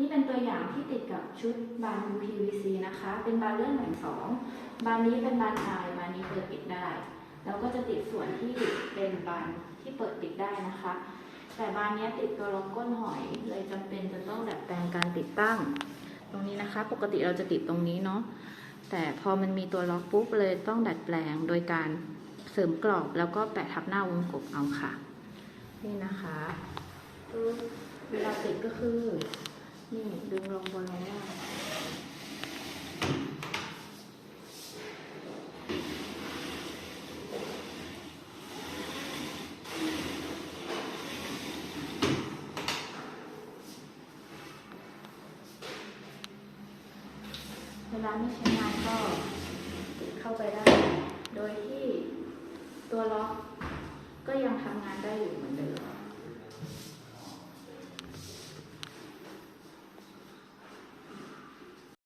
นี่เป็นตัวอย่างที่ติดกับชุดบาน PVC นะคะ เป็นบานเลื่อนแบ่งสองบานนี้เป็นบานอายบานนี้เปิดปิดได้ แล้วก็จะติดส่วนที่เป็นบานที่เปิดปิดได้นะคะ แต่บานนี้ติดตัวล็อกก้นหอย เลยจำเป็นจะต้องดัดแปลงการติดตั้ง ตรงนี้นะคะ ปกติเราจะติดตรงนี้เนาะ แต่พอมันมีตัวล็อกปุ๊บเลยต้องดัดแปลงโดยการเสริมกรอบแล้วก็แปะทับหน้าวงกบเอาค่ะ นี่นะคะเวลาติดก็คือ นี่ดึงลงบนลงล่างเวลาไม่ใช้งานก็ติดเข้าไปได้ โดยที่ตัวล็อก